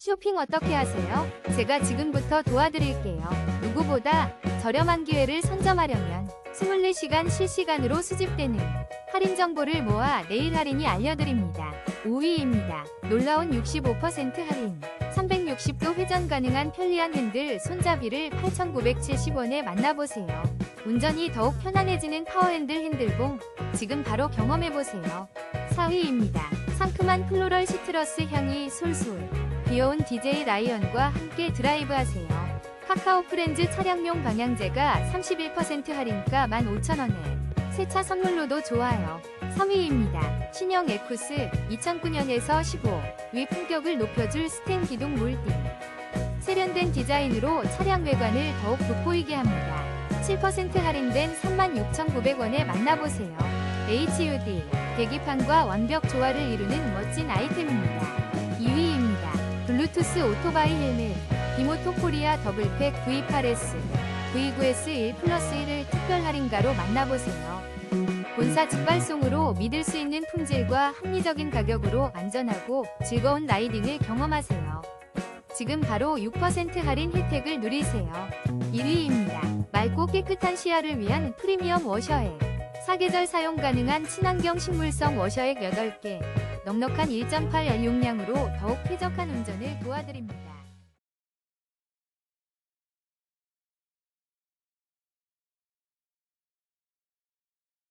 쇼핑 어떻게 하세요? 제가 지금부터 도와드릴게요. 누구보다 저렴한 기회를 선점하려면 24시간 실시간으로 수집되는 할인 정보를 모아 내일 할인이 알려드립니다. 5위입니다. 놀라운 65% 할인. 360도 회전 가능한 편리한 핸들 손잡이를 8,970원에 만나보세요. 운전이 더욱 편안해지는 파워핸들 핸들봉. 지금 바로 경험해보세요. 4위입니다. 상큼한 플로럴 시트러스 향이 솔솔. 귀여운 DJ 라이언과 함께 드라이브 하세요. 카카오 프렌즈 차량용 방향제가 31% 할인가 15,000원에 세차 선물로도 좋아요. 3위입니다. 신형 에쿠스 2009년에서 15. 위 품격을 높여줄 스텐 기둥 몰딩. 세련된 디자인으로 차량 외관을 더욱 돋보이게 합니다. 7% 할인된 36,900원에 만나보세요. HUD 계기판과 완벽 조화를 이루는 멋진 아이템입니다. 2위입니다. 블루투스 오토바이 헬멧 비모토 코리아 더블팩 V8S V9S 1 플러스 1을 특별 할인가로 만나보세요. 본사 직발송으로 믿을 수 있는 품질과 합리적인 가격으로 안전하고 즐거운 라이딩을 경험하세요. 지금 바로 6% 할인 혜택을 누리세요. 1위입니다. 맑고 깨끗한 시야를 위한 프리미엄 워셔액. 사계절 사용 가능한 친환경 식물성 워셔액 8개. 넉넉한 1.8L 용량으로 더욱 쾌적한 운전을 도와드립니다.